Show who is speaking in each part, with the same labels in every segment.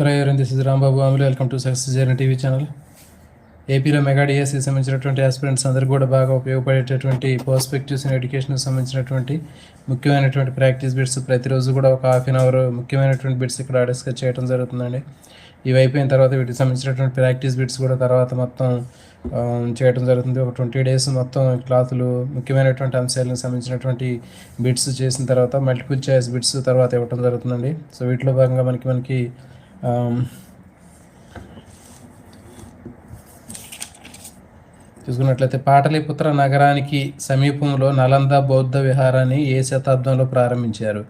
Speaker 1: Hello this is Rambabu అమలు welcome to success journey TV channel ఏపీలో మెగాడిఎస్కి సంబంధించినటువంటి ఆస్పిరెంట్స్ అందరికీ కూడా బాగా ఉపయోగపడేటటువంటి పర్స్పెక్టివ్స్ ఇన్ ఎడ్యుకేషన్కి సంబంధించినటువంటి ముఖ్యమైనటువంటి ప్రాక్టీస్ బిట్స్ ప్రతిరోజు కూడా ఒక హాఫ్ అన్ అవర్ ముఖ్యమైనటువంటి బిట్స్ ఇక్కడ డిస్కస్ చేయడం జరుగుతుందండి. ఇవి అయిపోయిన తర్వాత వీటికి సంబంధించినటువంటి ప్రాక్టీస్ బిట్స్ కూడా తర్వాత మొత్తం చేయడం జరుగుతుంది. ఒక ట్వంటీ డేస్ మొత్తం క్లాసులు ముఖ్యమైనటువంటి అంశాలకు సంబంధించినటువంటి బిట్స్ చేసిన తర్వాత మల్టిపుల్ చాయిస్ బిట్స్ తర్వాత ఇవ్వడం జరుగుతుందండి. సో వీటిలో భాగంగా మనకి మనకి Um, చూసుకున్నట్లయితే పాటలీపుత్ర నగరానికి సమీపంలో నలంద బౌద్ధ విహారాన్ని ఏ శతాబ్దంలో ప్రారంభించారు?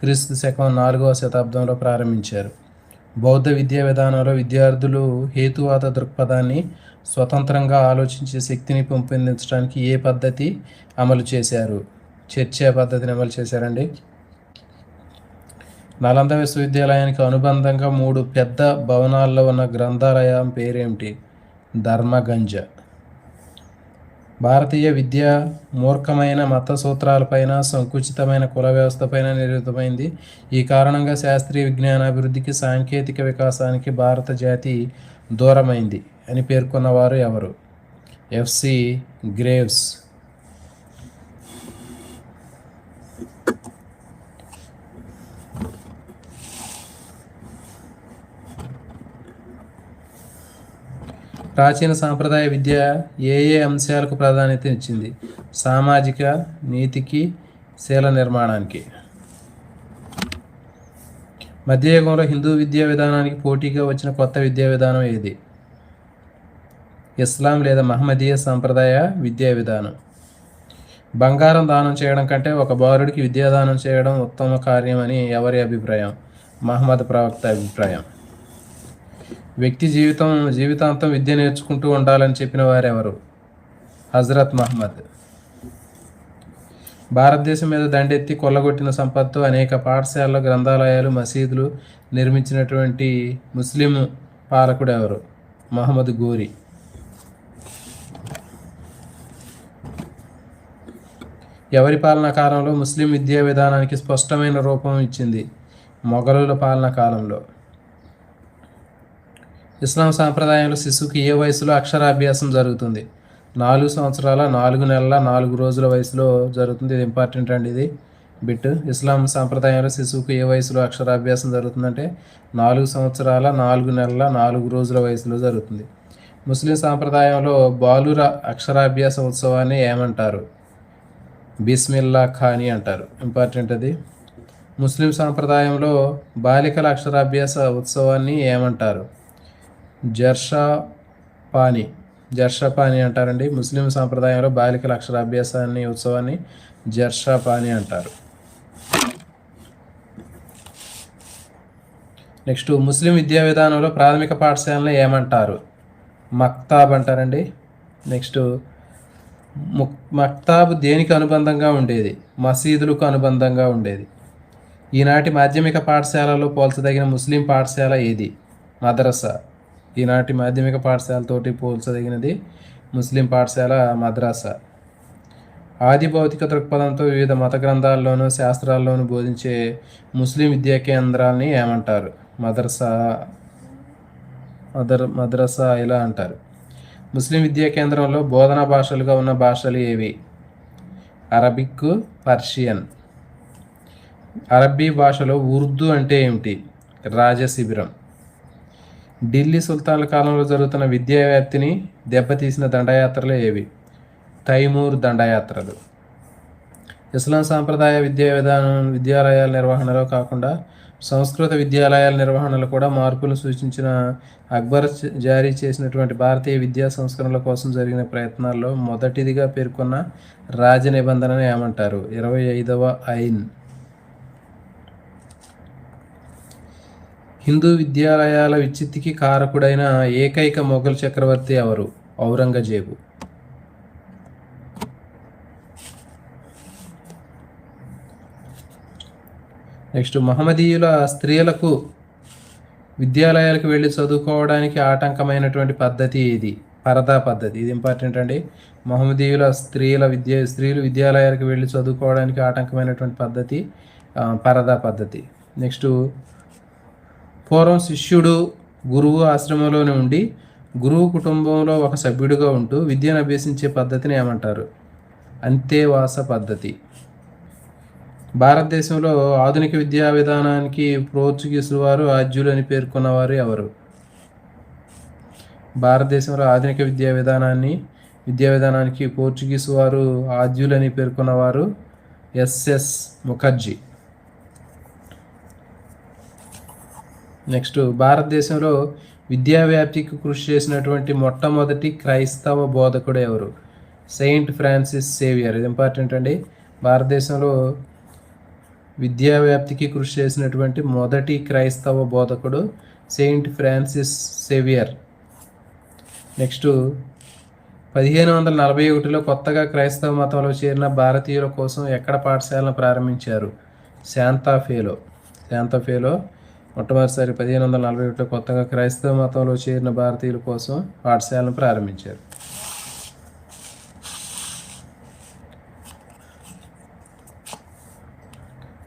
Speaker 1: క్రీస్తు శకం నాలుగవ శతాబ్దంలో ప్రారంభించారు. బౌద్ధ విద్యా విధానంలో విద్యార్థులు హేతువాద దృక్పథాన్ని స్వతంత్రంగా ఆలోచించే శక్తిని పెంపొందించడానికి ఏ పద్ధతి అమలు చేశారు? చర్చా పద్ధతిని అమలు చేశారండి. నలంద విశ్వవిద్యాలయానికి అనుబంధంగా మూడు పెద్ద భవనాల్లో ఉన్న గ్రంథాలయం పేరేమిటి? ధర్మగంజ. భారతీయ విద్య మూర్ఖమైన మత సూత్రాలపైన సంకుచితమైన కుల వ్యవస్థపైన నిర్మితమైంది ఈ కారణంగా శాస్త్రీయ విజ్ఞానాభివృద్ధికి సాంకేతిక వికాసానికి భారత జాతి దూరమైంది అని పేర్కొన్నవారు ఎవరు? F C Graves. ప్రాచీన సాంప్రదాయ విద్య ఏ ఏ అంశాలకు ప్రాధాన్యత ఇచ్చింది? సామాజిక నీతికి శీల నిర్మాణానికి. మధ్యయుగంలో హిందూ విద్యా విధానానికి పోటీగా వచ్చిన కొత్త విద్యా విధానం ఏది? ఇస్లాం లేదా మహమ్మదీయ సాంప్రదాయ విద్యా విధానం. బంగారం దానం చేయడం కంటే ఒక బాలుడికి విద్యాదానం చేయడం ఉత్తమ కార్యం అని ఎవరి అభిప్రాయం? మహమ్మద్ ప్రవక్త అభిప్రాయం. వ్యక్తి జీవితం జీవితాంతం విద్య నేర్చుకుంటూ ఉండాలని చెప్పిన వారెవరు? హజరత్ మహమ్మద్ భారతదేశం మీద దండెత్తి కొల్లగొట్టిన సంపత్తు అనేక పాఠశాలలు గ్రంథాలయాలు మసీదులు నిర్మించినటువంటి ముస్లిం పాలకుడు ఎవరు? మహమ్మద్ గోరి. ఎవరి పాలనా కాలంలో ముస్లిం విద్యా విధానానికి స్పష్టమైన రూపం ఇచ్చింది? మొఘలుల పాలనా కాలంలో. ఇస్లాం సాంప్రదాయంలో శిశువుకి ఏ వయసులో అక్షరాభ్యాసం జరుగుతుంది? నాలుగు సంవత్సరాల నాలుగు నెలల నాలుగు రోజుల వయసులో జరుగుతుంది. ఇది ఇంపార్టెంట్ అండి ఇది. బిట్ ఇస్లాం సాంప్రదాయంలో శిశువుకు ఏ వయసులో అక్షరాభ్యాసం జరుగుతుందంటే నాలుగు సంవత్సరాల నాలుగు నెలల నాలుగు రోజుల వయసులో జరుగుతుంది. ముస్లిం సాంప్రదాయంలో బాలుర అక్షరాభ్యాస ఉత్సవాన్ని ఏమంటారు? బిస్మిల్లా ఖానీ అంటారు. ఇంపార్టెంట్ అది. ముస్లిం సాంప్రదాయంలో బాలికల అక్షరాభ్యాస ఉత్సవాన్ని ఏమంటారు? జర్షా పాని జర్షా పాని అంటారండి. ముస్లిం సాంప్రదాయంలో బాలికల అక్షరాభ్యాసాన్ని ఉత్సవాన్ని జర్షా పాని అంటారు. నెక్స్ట్ ముస్లిం విద్యా విధానంలో ప్రాథమిక పాఠశాలను ఏమంటారు? మక్తాబ్ అంటారండి. నెక్స్ట్ ముక్ మక్తాబ్ దేనికి అనుబంధంగా ఉండేది? మసీదులకు అనుబంధంగా ఉండేది. ఈనాటి మాధ్యమిక పాఠశాలలో పోల్చదగిన ముస్లిం పాఠశాల ఏది? మదరసా. ఈనాటి మాధ్యమిక పాఠశాలతోటి పోల్చదగినది ముస్లిం పాఠశాల మద్రాసా. ఆది భౌతిక దృక్పథంతో వివిధ మత గ్రంథాల్లోనూ శాస్త్రాల్లోనూ బోధించే ముస్లిం విద్యా కేంద్రాలని ఏమంటారు? మదర్సా మదర్ మద్రసా ఇలా అంటారు. ముస్లిం విద్యా కేంద్రంలో బోధనా భాషలుగా ఉన్న భాషలు ఏవి? Arabic Persian. అరబ్బీ భాషలో ఉర్దూ అంటే ఏమిటి? రాజశిబిరం. ఢిల్లీ సుల్తాన్ల కాలంలో జరుగుతున్న విద్యా వ్యాప్తిని దెబ్బతీసిన దండయాత్రలు ఏవి? తైమూర్ దండయాత్రలు. ఇస్లాం సాంప్రదాయ విద్యా విధానం విద్యాలయాల నిర్వహణలో కాకుండా సంస్కృత విద్యాలయాల నిర్వహణలో కూడా మార్పులు సూచించిన అక్బర్ జారీ చేసినటువంటి భారతీయ విద్యా సంస్కరణల కోసం జరిగిన ప్రయత్నాల్లో మొదటిదిగా పేర్కొన్న రాజ నిబంధనను ఏమంటారు? ఇరవై ఐదవ ఐన్. హిందూ విద్యాలయాల విచ్చిత్తికి కారకుడైన ఏకైక మొఘల్ చక్రవర్తి ఎవరు? ఔరంగజేబు. నెక్స్ట్ మహమ్మదీయుల స్త్రీలకు విద్యాలయాలకు వెళ్ళి చదువుకోవడానికి ఆటంకమైనటువంటి పద్ధతి ఇది పరదా పద్ధతి. ఇది ఇంపార్టెంట్ అండి. మహమ్మదీయుల స్త్రీల విద్య స్త్రీలు విద్యాలయాలకు వెళ్ళి చదువుకోవడానికి ఆటంకమైనటువంటి పద్ధతి పరదా పద్ధతి. నెక్స్ట్ పూర్వం శిష్యుడు గురువు ఆశ్రమంలోనే ఉండి గురువు కుటుంబంలో ఒక సభ్యుడిగా ఉంటూ విద్యను అభ్యసించే పద్ధతిని ఏమంటారు? అంతేవాస పద్ధతి. భారతదేశంలో ఆధునిక విద్యా విధానానికి పోర్చుగీసులు వారు ఆద్యులు అని పేర్కొన్నవారు ఎవరు? భారతదేశంలో ఆధునిక విద్యా విధానాన్ని విద్యా విధానానికి పోర్చుగీసు వారు ఆద్యులని పేర్కొన్నవారు ఎస్ఎస్ ముఖర్జీ. నెక్స్ట్ భారతదేశంలో విద్యా వ్యాప్తికి కృషి చేసినటువంటి మొట్టమొదటి క్రైస్తవ బోధకుడు ఎవరు? Saint Francis Xavier. ఇది ఇంపార్టెంట్ అండి. భారతదేశంలో విద్యా వ్యాప్తికి కృషి చేసినటువంటి మొదటి క్రైస్తవ బోధకుడు సెయింట్ ఫ్రాన్సిస్ సేవియర్. నెక్స్ట్ పదిహేను వందల నలభై ఒకటిలో కొత్తగా క్రైస్తవ మతంలో చేరిన భారతీయుల కోసం ఎక్కడ పాఠశాలను ప్రారంభించారు? శాంతాఫేలో. శాంతాఫేలో మొట్టమొదటిసారి పదిహేను వందల నలభై ఒకటిలో కొత్తగా క్రైస్తవ మతంలో చేరిన భారతీయుల కోసం పాఠశాలను ప్రారంభించారు.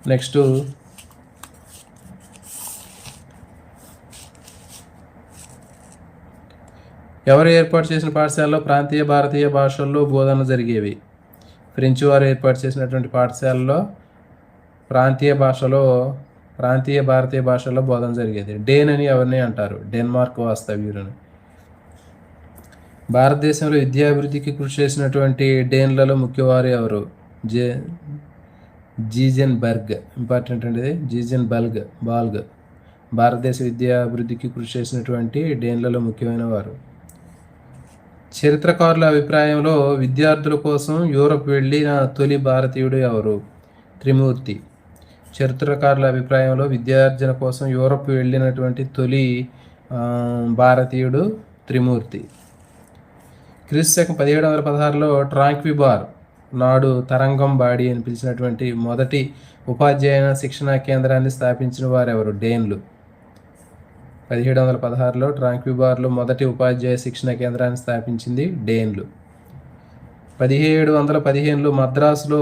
Speaker 1: నెక్స్ట్ ఎవరు ఏర్పాటు చేసిన పాఠశాలలో ప్రాంతీయ భారతీయ భాషల్లో బోధన జరిగేవి? ఫ్రెంచ్ వారు ఏర్పాటు చేసినటువంటి పాఠశాలలో ప్రాంతీయ భాషలో ప్రాంతీయ భారతీయ భాషల్లో బోధన జరిగేది. డేన్ అని ఎవరిని అంటారు? డెన్మార్క్ వాస్తవ్యులను. భారతదేశంలో విద్యాభివృద్ధికి కృషి చేసినటువంటి డేన్లలో ముఖ్యవారు ఎవరు? జే జీజెన్ బర్గ్ ఇంపార్టెంట్ అండి జీజెన్ బల్గ్ బాల్గ్. భారతదేశ విద్యాభివృద్ధికి కృషి చేసినటువంటి డేన్లలో ముఖ్యమైన వారు. చరిత్రకారుల అభిప్రాయంలో విద్యార్థుల కోసం యూరప్ వెళ్ళిన తొలి భారతీయుడు ఎవరు? త్రిమూర్తి. చరిత్రకారుల అభిప్రాయంలో విద్యార్జన కోసం యూరప్ వెళ్ళినటువంటి తొలి భారతీయుడు త్రిమూర్తి. క్రీస్తు శకం పదిహేడు వందల పదహారులో ట్రాంక్విబార్ నాడు తరంగం బాడీ అని పిలిచినటువంటి మొదటి ఉపాధ్యాయ శిక్షణా కేంద్రాన్ని స్థాపించిన వారెవరు? డేన్లు. పదిహేడు వందల పదహారులో ట్రాంక్విబార్లో మొదటి ఉపాధ్యాయ శిక్షణ కేంద్రాన్ని స్థాపించింది డేన్లు. పదిహేడు వందల పదిహేనులో మద్రాసులో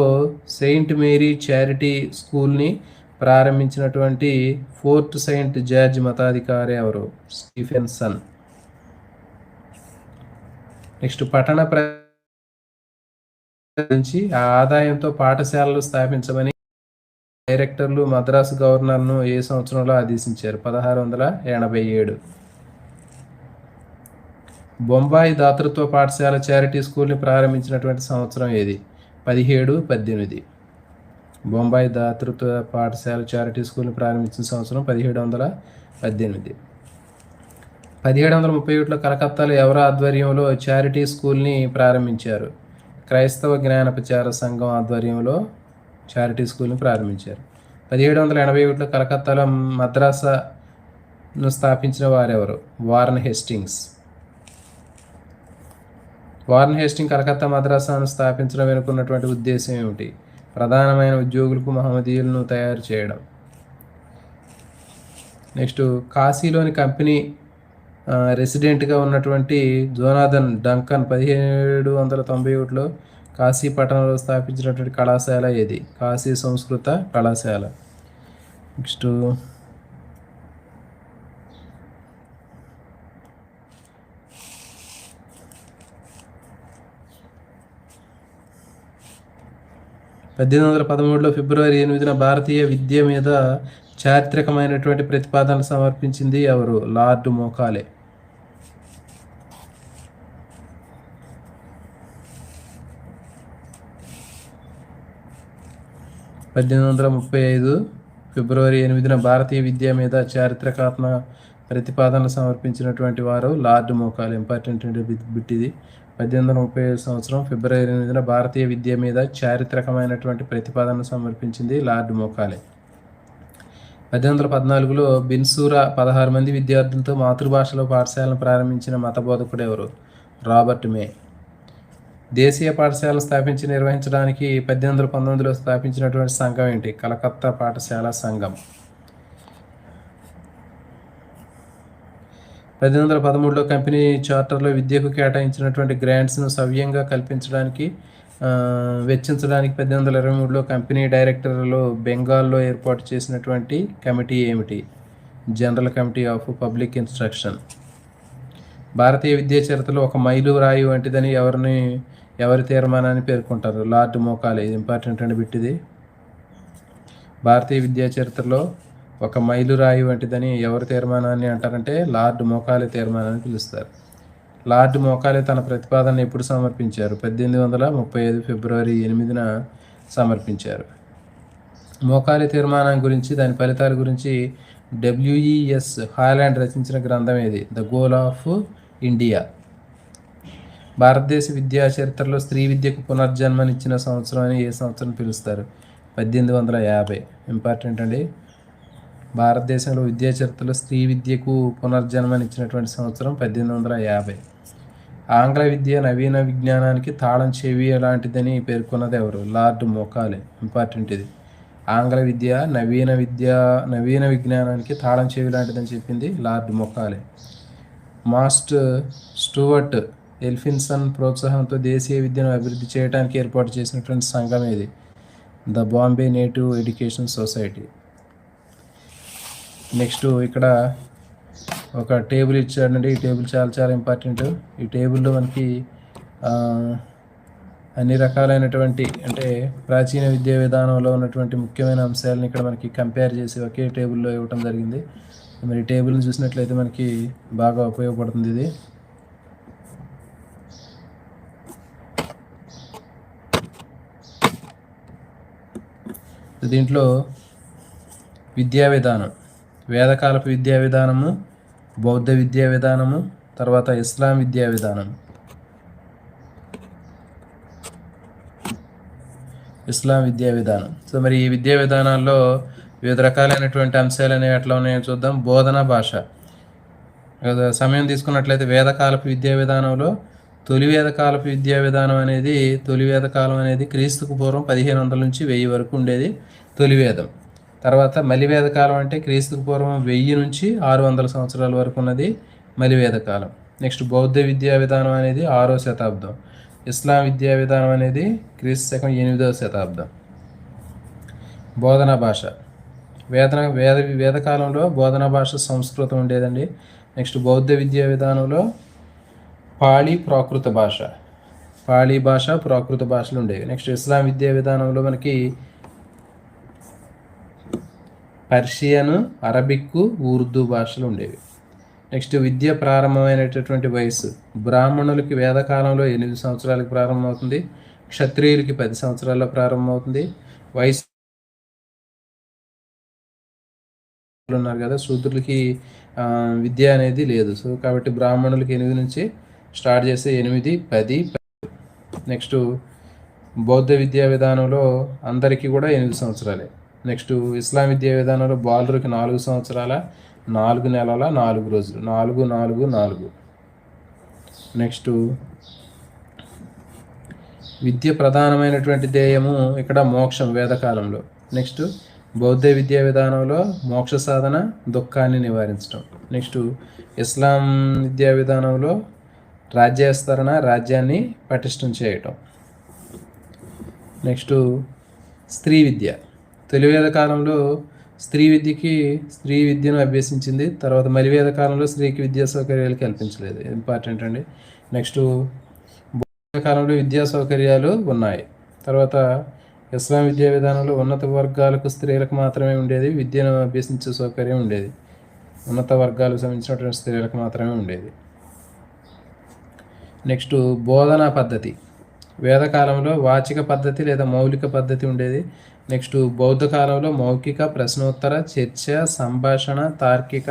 Speaker 1: సెయింట్ మేరీ చారిటీ స్కూల్ని ప్రారంభించినటువంటి ఫోర్ట్ సెయింట్ జార్జ్ మతాధికారి ఎవరు? స్టీఫెన్సన్ నెక్స్ట్ పట్టణ నుంచి ఆ ఆదాయంతో పాఠశాలలు స్థాపించమని డైరెక్టర్లు మద్రాసు గవర్నర్ను ఏ సంవత్సరంలో ఆదేశించారు? పదహారు వందల ఎనభై ఏడు. బొంబాయి దాతృత్వ పాఠశాల చారిటీ స్కూల్ని ప్రారంభించినటువంటి సంవత్సరం ఏది? పదిహేడు పద్దెనిమిది. బొంబాయి దాతృత్వ పాఠశాల చారిటీ స్కూల్ని ప్రారంభించిన సంవత్సరం పదిహేడు వందల పద్దెనిమిది. పదిహేడు వందల ముప్పై ఒకటిలో కలకత్తాలో ఎవరి ఆధ్వర్యంలో చారిటీ స్కూల్ని ప్రారంభించారు. క్రైస్తవ జ్ఞాన ప్రచార సంఘం ఆధ్వర్యంలో చారిటీ స్కూల్ని ప్రారంభించారు. పదిహేడు వందల ఎనభై ఒకటిలో కలకత్తాలో మద్రాసాను స్థాపించిన వారెవరు? Warren Hastings. Warren Hasting Calcutta మద్రాసాను స్థాపించడం వెనుకున్నటువంటి ఉద్దేశం ఏమిటి? ప్రధానమైన ఉద్యోగులకు మహమ్మదీయులను తయారు చేయడం. నెక్స్ట్ కాశీలోని కంపెనీ రెసిడెంట్గా ఉన్నటువంటి జోనాథన్ డంకన్ పదిహేడు వందల తొంభై ఒకటిలో కాశీ పట్టణంలో స్థాపించినటువంటి కళాశాల ఏది? కాశీ సంస్కృత కళాశాల. నెక్స్ట్ పద్దెనిమిది వందల పదమూడులో ఫిబ్రవరి ఎనిమిదిన భారతీయ విద్య మీద చారిత్రకమైనటువంటి ప్రతిపాదనలు సమర్పించింది ఎవరు? Lord Macaulay. పద్దెనిమిది వందల ముప్పై ఐదు ఫిబ్రవరి ఎనిమిదిన భారతీయ విద్య మీద చారిత్రకాత్మ ప్రతిపాదనలు సమర్పించినటువంటి వారు లార్డ్ మోకాల్. ఇంపార్టెంట్ బిట్ ఇది. పద్దెనిమిది వందల ముప్పై ఐదు సంవత్సరం ఫిబ్రవరి ఎనిమిదిన భారతీయ విద్య మీద చారిత్రకమైనటువంటి ప్రతిపాదన సమర్పించింది లార్డ్ మోకాలే. పద్దెనిమిది వందల పద్నాలుగులో బిన్సూరా పదహారు మంది విద్యార్థులతో మాతృభాషలో పాఠశాలను ప్రారంభించిన మత బోధకుడు ఎవరు? Robert May. దేశీయ పాఠశాల స్థాపించి నిర్వహించడానికి పద్దెనిమిది వందల పంతొమ్మిదిలో స్థాపించినటువంటి సంఘం ఏంటి? కలకత్తా పాఠశాల సంఘం. పద్దెనిమిది వందల పదమూడులో కంపెనీ చార్టర్లో విద్యకు కేటాయించినటువంటి గ్రాంట్స్ను సవ్యంగా కల్పించడానికి వెచ్చించడానికి పద్దెనిమిది వందల ఇరవై మూడులో కంపెనీ డైరెక్టర్లో బెంగాల్లో ఏర్పాటు చేసినటువంటి కమిటీ ఏమిటి? General committee of public instruction. భారతీయ విద్యా చరిత్రలో ఒక మైలు రాయి వంటిదని ఎవరిని ఎవరి తీర్మానాన్ని పేర్కొంటారు? Lord Macaulay. ఇది ఇంపార్టెంట్ అండి బిట్టిది. భారతీయ విద్యా చరిత్రలో ఒక మైలు రాయి వంటిదని ఎవరి తీర్మానాన్ని అంటారంటే లార్డ్ మోకాలే తీర్మానాన్ని పిలుస్తారు. లార్డ్ మోకాలే తన ప్రతిపాదన ఎప్పుడు సమర్పించారు? పద్దెనిమిది వందల ముప్పై ఐదు ఫిబ్రవరి ఎనిమిదిన సమర్పించారు. మోకాలి తీర్మానం గురించి దాని ఫలితాల గురించి డబ్ల్యూఈఎస్ హాలాండ్ రచించిన గ్రంథం ఏది? The goal of India. భారతదేశ విద్యా చరిత్రలో స్త్రీ విద్యకు పునర్జన్మనిచ్చిన సంవత్సరం అని ఏ సంవత్సరం పిలుస్తారు? పద్దెనిమిది వందల యాభై. ఇంపార్టెంట్ అండి. భారతదేశంలో విద్యా చరిత్రలో స్త్రీ విద్యకు పునర్జన్మనిచ్చినటువంటి సంవత్సరం పద్దెనిమిది వందల యాభై. ఆంగ్ల విద్య నవీన విజ్ఞానానికి తాళం చెవి లాంటిదని పేర్కొన్నది ఎవరు? Lord Macaulay. ఇంపార్టెంట్ ఇది. ఆంగ్ల విద్య నవీన విద్య నవీన విజ్ఞానానికి తాళం చెవి లాంటిదని చెప్పింది lord Macaulay. Mountstuart Elphinstone ప్రోత్సాహంతో దేశీయ విద్యను అభివృద్ధి చేయడానికి ఏర్పాటు చేసినటువంటి సంఘం ఇది the Bombay native education society. Next ఇక్కడ ఒక టేబుల్ ఇచ్చాడండి. ఈ టేబుల్ చాలా చాలా ఇంపార్టెంట్. ఈ టేబుల్లో మనకి అన్ని రకాలైనటువంటి అంటే ప్రాచీన విద్యా విధానంలో ఉన్నటువంటి ముఖ్యమైన అంశాలను ఇక్కడ మనకి కంపేర్ చేసి ఒకే టేబుల్లో ఇవ్వటం జరిగింది. మరి టేబుల్ని చూసినట్లయితే మనకి బాగా ఉపయోగపడుతుంది ఇది. దీంట్లో విద్యా విధానం. వేదకాలపు విద్యా విధానము బౌద్ధ విద్యా విధానము తర్వాత ఇస్లాం విద్యా విధానం. ఇస్లాం విద్యా విధానం. సో మరి ఈ విద్యా విధానాల్లో వివిధ రకాలైనటువంటి అంశాలు అనేవి ఎట్లా ఉన్నాయో చూద్దాం. బోధన భాష. సమయం తీసుకున్నట్లయితే వేదకాలపు విద్యా విధానంలో తొలి వేదకాలపు విద్యా విధానం అనేది తొలి వేదకాలం అనేది క్రీస్తుకు పూర్వం పదిహేను వందల నుంచి వెయ్యి వరకు ఉండేది తొలి వేదం. తర్వాత మలివేద కాలం అంటే క్రీస్తుకు పూర్వం వెయ్యి నుంచి ఆరు వందల సంవత్సరాల వరకు ఉన్నది మలివేద కాలం. నెక్స్ట్ బౌద్ధ విద్యా విధానం అనేది ఆరో శతాబ్దం. ఇస్లాం విద్యా విధానం అనేది క్రీస్తు శకం ఎనిమిదవ శతాబ్దం. బోధనా భాష. వేదన వేద వేదకాలంలో బోధనా భాష సంస్కృతం ఉండేదండి. నెక్స్ట్ బౌద్ధ విద్యా విధానంలో పాళీ ప్రాకృత భాష. పాళీ భాష ప్రాకృత భాషలు ఉండేవి. నెక్స్ట్ ఇస్లాం విద్యా విధానంలో మనకి పర్షియను అరబిక్ ఉర్దూ భాషలు ఉండేవి. నెక్స్ట్ విద్య ప్రారంభమైనటువంటి వయసు బ్రాహ్మణులకి వేదకాలంలో ఎనిమిది సంవత్సరాలకు ప్రారంభమవుతుంది. క్షత్రియులకి పది సంవత్సరాల్లో ప్రారంభమవుతుంది. వయసు ఉన్నారు కదా శూద్రులకి విద్య అనేది లేదు. సో కాబట్టి బ్రాహ్మణులకి ఎనిమిది నుంచి స్టార్ట్ చేస్తే ఎనిమిది పది. నెక్స్ట్ బౌద్ధ విద్యా విధానంలో అందరికీ కూడా ఎనిమిది సంవత్సరాలే. నెక్స్ట్ ఇస్లాం విద్యా విధానంలో బాలురికి నాలుగు సంవత్సరాల నాలుగు నెలల నాలుగు రోజులు. నాలుగు నాలుగు నాలుగు. నెక్స్ట్ విద్య ప్రధానమైనటువంటి ధ్యేయము ఇక్కడ మోక్షం వేదకాలంలో. నెక్స్ట్ బౌద్ధ విద్యా విధానంలో మోక్ష సాధన దుఃఖాన్ని నివారించడం నెక్స్ట్ ఇస్లాం విద్యా విధానంలో రాజ్యస్తరణ రాజ్యాన్ని పటిష్టం చేయటం. నెక్స్ట్ స్త్రీ విద్య. తొలివేద కాలంలో స్త్రీ విద్యకి స్త్రీ విద్యను అభ్యసించింది. తర్వాత మలివేద కాలంలో స్త్రీకి విద్యా సౌకర్యాలు కల్పించలేదు. ఇంపార్టెంట్ అండి. నెక్స్ట్ కాలంలో విద్యా సౌకర్యాలు ఉన్నాయి. తర్వాత ఇస్లాం విద్యా విధానంలో ఉన్నత వర్గాలకు స్త్రీలకు మాత్రమే ఉండేది. విద్యను అభ్యసించే సౌకర్యం ఉండేది. ఉన్నత వర్గాలకు సంబంధించినటువంటి స్త్రీలకు మాత్రమే ఉండేది. నెక్స్ట్ బోధనా పద్ధతి. వేదకాలంలో వాచిక పద్ధతి లేదా మౌలిక పద్ధతి ఉండేది. నెక్స్ట్ బౌద్ధ కాలంలో మౌఖిక ప్రశ్నోత్తర చర్చ సంభాషణ తార్కిక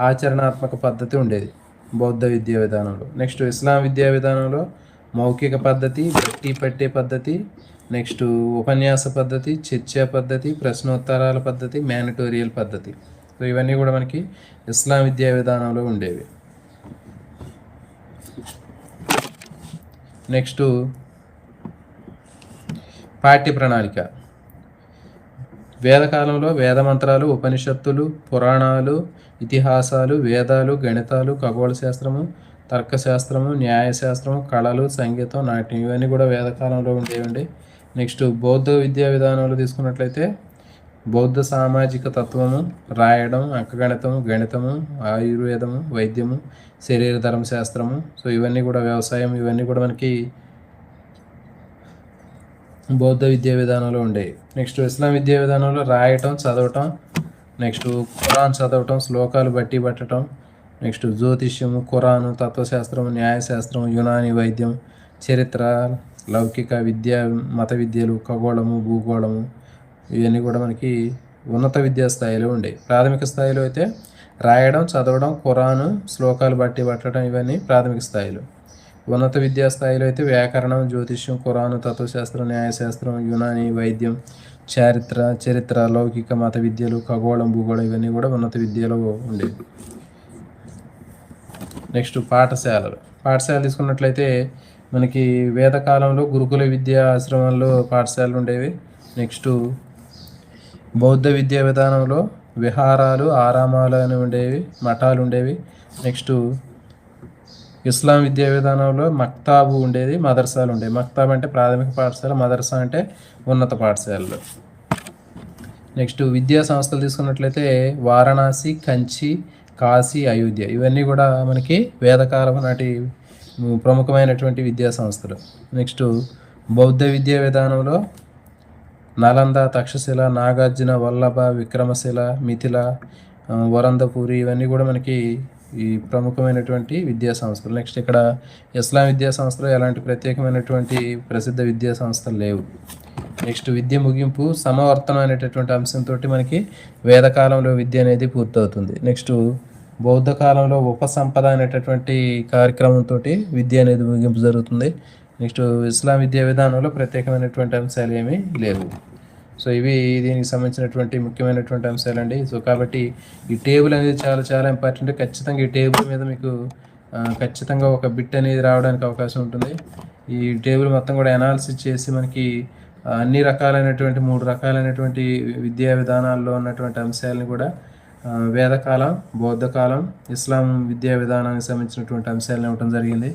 Speaker 1: ఆచరణాత్మక పద్ధతి ఉండేది బౌద్ధ విద్యా విధానంలో. నెక్స్ట్ ఇస్లాం విద్యా విధానంలో మౌఖిక పద్ధతి బట్టి పట్టే పద్ధతి నెక్స్ట్ ఉపన్యాస పద్ధతి చర్చా పద్ధతి ప్రశ్నోత్తరాల పద్ధతి మ్యానిటోరియల్ పద్ధతి. సో ఇవన్నీ కూడా మనకి ఇస్లాం విద్యా విధానంలో ఉండేవి. నెక్స్ట్ పాఠ్య ప్రణాళిక వేదకాలంలో వేద మంత్రాలు ఉపనిషత్తులు పురాణాలు ఇతిహాసాలు వేదాలు గణితాలు ఖగోళ శాస్త్రము తర్కశాస్త్రము న్యాయశాస్త్రము కళలు సంగీతం నాట్యం ఇవన్నీ కూడా వేదకాలంలో ఉండేవండి. నెక్స్ట్ బౌద్ధ విద్యా విధానంలో తీసుకున్నట్లయితే బౌద్ధ సామాజిక తత్వము రాయడం అంకగణితము గణితము ఆయుర్వేదము వైద్యము శరీర ధర్మశాస్త్రము సో ఇవన్నీ కూడా వ్యవసాయం ఇవన్నీ కూడా మనకి బౌద్ధ విద్యా విధానంలో ఉండేవి. నెక్స్ట్ ఇస్లాం విద్యా విధానంలో రాయటం చదవటం నెక్స్ట్ ఖురాన్ చదవటం శ్లోకాలు బట్టి పట్టడం నెక్స్ట్ జ్యోతిష్యము ఖురాను తత్వశాస్త్రం న్యాయశాస్త్రం యునాని వైద్యం చరిత్ర లౌకిక విద్య మత విద్యలు ఖగోళము భూగోళము ఇవన్నీ కూడా మనకి ఉన్నత విద్యా స్థాయిలో ఉండేవి. ప్రాథమిక స్థాయిలో అయితే రాయడం చదవడం ఖురాను శ్లోకాలు బట్టి పట్టడం ఇవన్నీ ప్రాథమిక స్థాయిలో. ఉన్నత విద్యా స్థాయిలో అయితే వ్యాకరణం జ్యోతిష్యం ఖురాను తత్వశాస్త్రం న్యాయశాస్త్రం యునాని వైద్యం చారిత్ర చరిత్ర లౌకిక మత విద్యలు ఖగోళం భూగోళం ఇవన్నీ కూడా ఉన్నత విద్యలో ఉండేవి. నెక్స్ట్ పాఠశాలలు. పాఠశాల తీసుకున్నట్లయితే మనకి వేదకాలంలో గురుకుల విద్యా ఆశ్రమాల్లో పాఠశాలలు ఉండేవి. నెక్స్ట్ బౌద్ధ విద్యా విధానంలో విహారాలు ఆరామాలు అని ఉండేవి మఠాలు ఉండేవి. నెక్స్ట్ ఇస్లాం విద్యా విధానంలో మక్తాబు ఉండేది మదర్సాలు ఉండేవి. మక్తాబ్ అంటే ప్రాథమిక పాఠశాల మదర్సా అంటే ఉన్నత పాఠశాలలు. నెక్స్ట్ విద్యా సంస్థలు తీసుకున్నట్లయితే వారణాసి కంచి కాశీ అయోధ్య. ఇవన్నీ కూడా మనకి వేదకాలం నాటి ప్రముఖమైనటువంటి విద్యా సంస్థలు. నెక్స్ట్ బౌద్ధ విద్యా విధానంలో నలంద తక్షశిల నాగార్జున వల్లభ విక్రమశిల మిథిల వరందపూరి ఇవన్నీ కూడా మనకి ఈ ప్రముఖమైనటువంటి విద్యా సంస్థలు. నెక్స్ట్ ఇక్కడ ఇస్లాం విద్యా సంస్థలు ఎలాంటి ప్రత్యేకమైనటువంటి ప్రసిద్ధ విద్యా సంస్థలు లేవు. నెక్స్ట్ విద్య ముగింపు సమవర్తనం అనేటటువంటి అంశంతో మనకి వేదకాలంలో విద్య అనేది పూర్తవుతుంది. నెక్స్ట్ బౌద్ధ కాలంలో ఉపసంపద అనేటటువంటి కార్యక్రమంతో విద్య అనేది ముగింపు జరుగుతుంది. నెక్స్ట్ ఇస్లాం విద్యా విధానంలో ప్రత్యేకమైనటువంటి అంశాలు ఏమీ లేవు. సో ఇవి దీనికి సంబంధించినటువంటి ముఖ్యమైనటువంటి అంశాలండి. సో కాబట్టి ఈ టేబుల్ అనేది చాలా చాలా ఇంపార్టెంట్. ఖచ్చితంగా ఈ టేబుల్ మీద మీకు ఖచ్చితంగా ఒక బిట్ అనేది రావడానికి అవకాశం ఉంటుంది. ఈ టేబుల్ మొత్తం కూడా అనాలిసిస్ చేసి మనకి అన్ని రకాలైనటువంటి మూడు రకాలైనటువంటి విద్యా విధానాల్లో ఉన్నటువంటి అంశాలను కూడా వేదకాలం బౌద్ధకాలం ఇస్లాం విద్యా విధానానికి సంబంధించినటువంటి అంశాలను ఇవ్వడం జరిగింది.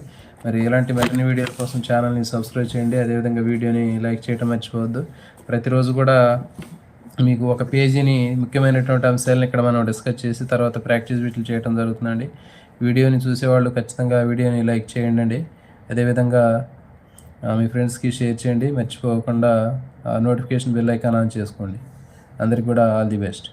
Speaker 1: మరి ఇలాంటి మరిన్ని వీడియోల కోసం ఛానల్ని సబ్స్క్రైబ్ చేయండి. అదేవిధంగా వీడియోని లైక్ చేయడం మర్చిపోవద్దు. ప్రతిరోజు కూడా మీకు ఒక పేజీని ముఖ్యమైనటువంటి అంశాలను ఇక్కడ మనం డిస్కస్ చేసి తర్వాత ప్రాక్టీస్ వీటిని చేయడం జరుగుతుందండి. వీడియోని చూసేవాళ్ళు ఖచ్చితంగా వీడియోని లైక్ చేయండి అండి అదేవిధంగా మీ ఫ్రెండ్స్కి షేర్ చేయండి. మర్చిపోకుండా నోటిఫికేషన్ బిల్ ఐకాన్ ఆన్ చేసుకోండి. అందరికి కూడా ఆల్ ది బెస్ట్.